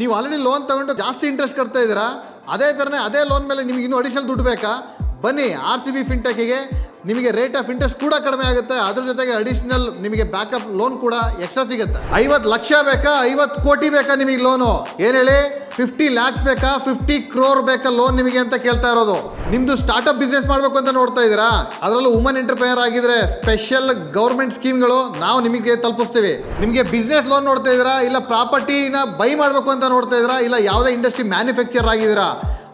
ನೀವು already loan ತಗೊಂಡು ಜಾಸ್ತಿ ಇಂಟ್ರೆಸ್ಟ್ ಕಟ್ತಾ ಇದ್ದೀರಾ, ಅದೇ ಥರನೇ ಅದೇ ಲೋನ್ ಮೇಲೆ ನಿಮಗೆ ಇನ್ನೂ ಅಡಿಷನಲ್ ದುಡ್ಡು ಬೇಕಾ? ಬನ್ನಿ ಆರ್ ಸಿ ಬಿ ಫಿನ್ಟೆಕ್ಕಿಗೆ ನಿಮಗೆ ರೇಟ್ ಆಫ್ ಇಂಟ್ರೆಸ್ಟ್ ಕೂಡ ಕಡಿಮೆ ಆಗುತ್ತೆ. ಅದ್ರ ಜೊತೆಗೆ ಅಡಿಷನಲ್ ನಿಮಗೆ ಬ್ಯಾಕಪ್ ಲೋನ್ ಕೂಡ ಎಕ್ಸ್ಟ್ರಾ ಸಿಗುತ್ತೆ. ಐವತ್ತು ಲಕ್ಷ ಬೇಕಾ? ಐವತ್ತು ಕೋಟಿ ಬೇಕಾ ನಿಮಗೆ ಲೋನು ಏನು ಹೇಳಿ? ಫಿಫ್ಟಿ ಲ್ಯಾಕ್ಸ್ ಬೇಕಾ? ಫಿಫ್ಟಿ ಕ್ರೋರ್ ಬೇಕಾ ಲೋನ್ ನಿಮಗೆ ಅಂತ ಕೇಳ್ತಾ ಇರೋದು. ನಿಮ್ದು ಸ್ಟಾರ್ಟ್ಅಪ್ ಬಿಸ್ನೆಸ್ ಮಾಡಬೇಕು ಅಂತ ನೋಡ್ತಾ ಇದ್ದೀರಾ? ಅದರಲ್ಲೂ ವುಮನ್ ಎಂಟರ್ಪ್ರೈನರ್ ಆಗಿದ್ರೆ ಸ್ಪೆಷಲ್ ಗೌರ್ಮೆಂಟ್ ಸ್ಕೀಮ್ಗಳು ನಾವು ನಿಮಗೆ ತಲುಪಿಸ್ತೀವಿ. ನಿಮಗೆ ಬಿಸ್ನೆಸ್ ಲೋನ್ ನೋಡ್ತಾ ಇದ್ದೀರಾ? ಇಲ್ಲ ಪ್ರಾಪರ್ಟಿನ ಬೈ ಮಾಡಬೇಕು ಅಂತ ನೋಡ್ತಾ ಇದ್ದೀರಾ? ಇಲ್ಲ ಯಾವುದೇ ಇಂಡಸ್ಟ್ರಿ ಮ್ಯಾನುಫ್ಯಾಕ್ಚರ್ ಆಗಿದ್ದೀರಾ?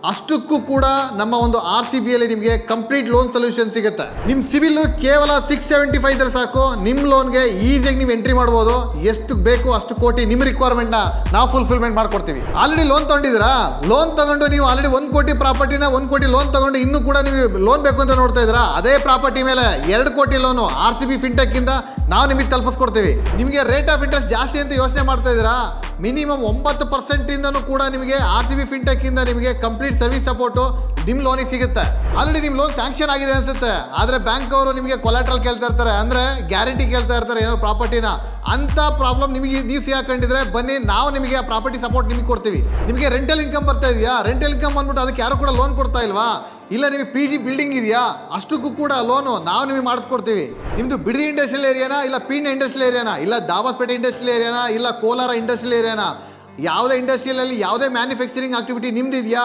ಅಷ್ಟಕ್ಕೂ ಕೂಡ ನಮ್ಮ ಒಂದು ಆರ್ ಸಿ ಬಿ ಅಲ್ಲಿ ನಿಮಗೆ ಕಂಪ್ಲೀಟ್ ಲೋನ್ ಸೊಲ್ಯೂಷನ್ ಸಿಗುತ್ತೆ. ನಿಮ್ಮ ಸಿಬಿಲ್ ಕೇವಲ ಸಿಕ್ಸ್ ಸೆವೆಂಟಿ ಫೈವ್ ಸಾಕು. ನಿಮ್ಮ ಲೋನ್ಗೆ ಈಸಿಯಾಗಿ ನೀವು ಎಂಟ್ರಿ ಮಾಡ್ಬೋದು. ಎಷ್ಟು ಬೇಕು ಅಷ್ಟು ಕೋಟಿ ನಿಮ್ಮ ರಿಕ್ವೈರ್ಮೆಂಟ್ನ ನಾವು ಫುಲ್ಫಿಲ್ಮೆಂಟ್ ಮಾಡ್ಕೊಡ್ತೀವಿ. ಆಲ್ರೆಡಿ ಲೋನ್ ತಗೊಂಡಿದ್ರಾ ಲೋನ್ ತಗೊಂಡು ನೀವು ಆಲ್ರೆಡಿ ಒಂದು ಕೋಟಿ ಪ್ರಾಪರ್ಟಿನ ಒಂದು ಕೋಟಿ ಲೋನ್ ತಗೊಂಡು ಇನ್ನೂ ಕೂಡ ನೀವು ಲೋನ್ ಬೇಕು ಅಂತ ನೋಡ್ತಾ ಇದ್ದೀರಾ? ಅದೇ ಪ್ರಾಪರ್ಟಿ ಮೇಲೆ ಎರಡು ಕೋಟಿ loan R C B fintech ಇಂದ ನಾವು ನಿಮಗೆ ತಲುಪಿಸ್ಕೊಡ್ತೀವಿ. ನಿಮಗೆ ರೇಟ್ ಆಫ್ ಇಂಟ್ರೆಸ್ಟ್ ಜಾಸ್ತಿ ಅಂತ ಯೋಚನೆ ಮಾಡ್ತಾ ಇದ್ದೀರಾ? ಮಿನಿಮಮ್ ಒಂಬತ್ತು ಪರ್ಸೆಂಟಿಂದನೂ ಕೂಡ ನಿಮಗೆ ಆರ್ ಸಿ ಬಿ ಫಿನ್ಟೆಕ್ ಇಂದ ನಿಮಗೆ ಕಂಪ್ಲೀಟ್ ಸರ್ವಿಸ್ ಸಪೋರ್ಟು ನಿಮ್ಮ ಲೋನಿಗೆ ಸಿಗುತ್ತೆ. ಆಲ್ರೆಡಿ ನಿಮ್ಮ ಲೋನ್ ಸ್ಯಾಂಕ್ಷನ್ ಆಗಿದೆ ಅನಿಸುತ್ತೆ. ಆದರೆ ಬ್ಯಾಂಕ್ ಅವರು ನಿಮಗೆ ಕೊಲಾಟ್ರಲ್ ಕೇಳ್ತಾ ಇರ್ತಾರೆ. ಅಂದರೆ ಗ್ಯಾರಂಟಿ ಕೇಳ್ತಾ ಇರ್ತಾರೆ ಏನೋ ಪ್ರಾಪರ್ಟಿನ ಅಂಥ ಪ್ರಾಬ್ಲಮ್ ನಿಮಗೆ ನೀವು ಸಿಗಾಕೊಂಡಿದ್ರೆ ಬನ್ನಿ, ನಾವು ನಿಮಗೆ ಆ ಪ್ರಾಪರ್ಟಿ ಸಪೋರ್ಟ್ ನಿಮಗೆ ಕೊಡ್ತೀವಿ. ನಿಮಗೆ ರೆಂಟಲ್ ಇನ್ಕಮ್ ಬರ್ತಾ ಇದೆಯಾ? ರೆಂಟಲ್ ಇನ್ಕಮ್ ಅಂದ್ಬಿಟ್ಟು ಅದಕ್ಕೆ ಯಾರು ಕೂಡ ಲೋನ್ ಕೊಡ್ತಾ ಇಲ್ವಾ? ಇಲ್ಲ, ನಿಮಗೆ ಪಿ ಜಿ ಬಿಲ್ಡಿಂಗ್ ಇದೆಯಾ? ಅಷ್ಟಕ್ಕೂ ಕೂಡ ಲೋನು ನಾವು ನಿಮಗೆ ಮಾಡಿಸ್ಕೊಡ್ತೀವಿ. ನಿಮ್ಮದು ಬಿಡದಿ ಇಂಡಸ್ಟ್ರಿಯಲ್ ಏರಿಯಾನಾ ಇಲ್ಲ ಪೀಣ್ಯ ಇಂಡಸ್ಟ್ರಿಯಲ್ ಏರಿಯಾನಾ ಇಲ್ಲ ದಾಬಾಸ್ಪೇಟೆ ಇಂಡಸ್ಟ್ರಿಯಲ್ ಏರಿಯಾನಾ ಇಲ್ಲ ಕೋಲಾರ ಇಂಡಸ್ಟ್ರಿಯಲ್ ಏರಿಯಾನಾ ಯಾವುದೇ ಇಂಡಸ್ಟ್ರಿಯಲಲ್ಲಿ ಯಾವುದೇ ಮ್ಯಾನುಫ್ಯಾಕ್ಚರಿಂಗ್ ಆಕ್ಟಿವಿಟಿ ನಿಮ್ದು ಇದೆಯಾ?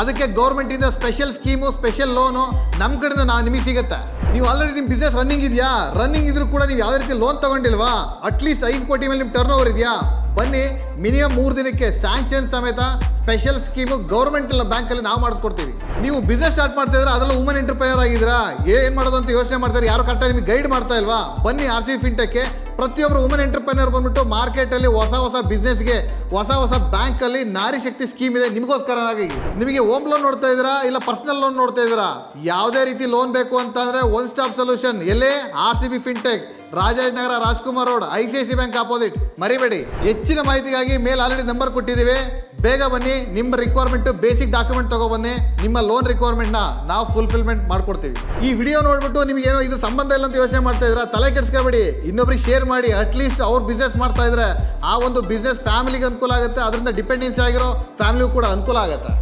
ಅದಕ್ಕೆ ಗೌರ್ಮೆಂಟಿಂದ ಸ್ಪೆಷಲ್ ಸ್ಕೀಮು ಸ್ಪೆಷಲ್ ಲೋನು ನಮ್ಮ ಕಡೆಯಿಂದ ನಾ ನಿಮಗೆ ಸಿಗುತ್ತೆ. ನೀವು ಆಲ್ರೆಡಿ ನಿಮ್ಮ ಬಿಸ್ನೆಸ್ ರನ್ನಿಂಗ್ ಇದೆಯಾ? ರನ್ನಿಂಗ್ ಇದ್ರೂ ಕೂಡ ನೀವು ಯಾವುದೇ ರೀತಿ ಲೋನ್ ತಗೊಂಡಿಲ್ವಾ? ಅಟ್ಲೀಸ್ಟ್ ಐದು ಕೋಟಿ ಮೇಲೆ ನಿಮ್ಮ ಟರ್ನ್ ಓವರ್ ಇದೆಯಾ? ಬನ್ನಿ, ಮಿನಿಮಮ್ ಮೂರು ದಿನಕ್ಕೆ ಸ್ಯಾಂಕ್ಷನ್ ಸಮೇತ ಸ್ಪೆಷಲ್ ಸ್ಕೀಮು ಗೌರ್ಮೆಂಟ್ ಬ್ಯಾಂಕಲ್ಲಿ ನಾವು ಮಾಡಿಸ್ಕೊಡ್ತೀವಿ ನೀವು ಬಿಸ್ನೆಸ್ ಸ್ಟಾರ್ಟ್ ಮಾಡ್ತಾ ಇದ್ರೆ ಅದರಲ್ಲೂ ವುಮನ್ ಎಂಟರ್ಪ್ರೈನರ್ ಆಗಿದ್ದೀರಾ? ಏನು ಮಾಡೋದು ಅಂತ ಯೋಚನೆ ಮಾಡ್ತಾರೆ ಯಾರು ಕರೆಕ್ಟಾಗಿ ನಿಮಗೆ ಗೈಡ್ ಮಾಡ್ತಾ ಇಲ್ವಾ? ಬನ್ನಿ ಆರ್ ಸಿ ಫಿಂಟೆಕ್ಗೆ ಪ್ರತಿಯೊಬ್ಬರು ವುಮನ್ ಎಂಟರ್ಪ್ರೈನರ್ ಬಂದ್ಬಿಟ್ಟು ಮಾರ್ಕೆಟಲ್ಲಿ ಹೊಸ ಹೊಸ ಬಿಸ್ನೆಸ್ಗೆ ಹೊಸ ಹೊಸ ಬ್ಯಾಂಕಲ್ಲಿ ನಾರಿ ಶಕ್ತಿ ಸ್ಕೀಮ್ ಇದೆ ನಿಮಗೋಸ್ಕರನಾಗಿ ನಿಮಗೆ ಹೋಮ್ ಲೋನ್ ನೋಡ್ತಾ ಇದ್ದೀರಾ? ಇಲ್ಲ ಪರ್ಸನಲ್ ಲೋನ್ ನೋಡ್ತಾ ಇದ್ದೀರಾ? ಯಾವುದೇ ರೀತಿ ಲೋನ್ ಬೇಕು ಅಂತಂದರೆ ಒನ್ ಸ್ಟಾಪ್ ಸೊಲ್ಯೂಷನ್ ಎಲ್ಲೇ? R C B fintech Rajajinagar Rajkumar road I C I C bank opposite ಮರಿಬೇಡಿ. ಹೆಚ್ಚಿನ ಮಾಹಿತಿಗಾಗಿ ಮೇಲ್ ಆಲ್ರೆಡಿ ನಂಬರ್ ಕೊಟ್ಟಿದ್ದೀವಿ. ಬೇಗ ಬನ್ನಿ, ನಿಮ್ಮ ರಿಕ್ವೈರ್ಮೆಂಟ್ ಬೇಸಿಕ್ ಡಾಕ್ಯುಮೆಂಟ್ ತಗೊಬನ್ನಿ. ನಿಮ್ಮ ಲೋನ್ ರಿಕ್ವೈರ್ಮೆಂಟ್ನ ನಾವು ಫುಲ್ಫಿಲ್ಮೆಂಟ್ ಮಾಡ್ಕೊಡ್ತೀವಿ. ಈ ವಿಡಿಯೋ ನೋಡ್ಬಿಟ್ಟು ನಿಮ್ಗೆ ಏನೋ ಇದು ಸಂಬಂಧ ಇಲ್ಲ ಅಂತ ಯೋಚನೆ ಮಾಡ್ತಾ ಇದ್ರೆ ತಲೆ ಕೆಡಿಸ್ಕೋಬೇಡಿ. ಇನ್ನೊಬ್ರಿಗೆ ಶೇರ್ ಮಾಡಿ ಅಟ್ಲೀಸ್ಟ್ ಅವ್ರು ಬಿಸ್ನೆಸ್ ಮಾಡ್ತಾ ಇದ್ರೆ, ಆ ಒಂದು ಬಿಸ್ನೆಸ್ ಫ್ಯಾಮಿಲಿಗೆ ಅನುಕೂಲ ಆಗುತ್ತೆ, ಅದರಿಂದ ಡಿಪೆಂಡೆನ್ಸಿ ಆಗಿರೋ ಫ್ಯಾಮಿಲಿಗೂ ಕೂಡ ಅನುಕೂಲ ಆಗುತ್ತೆ.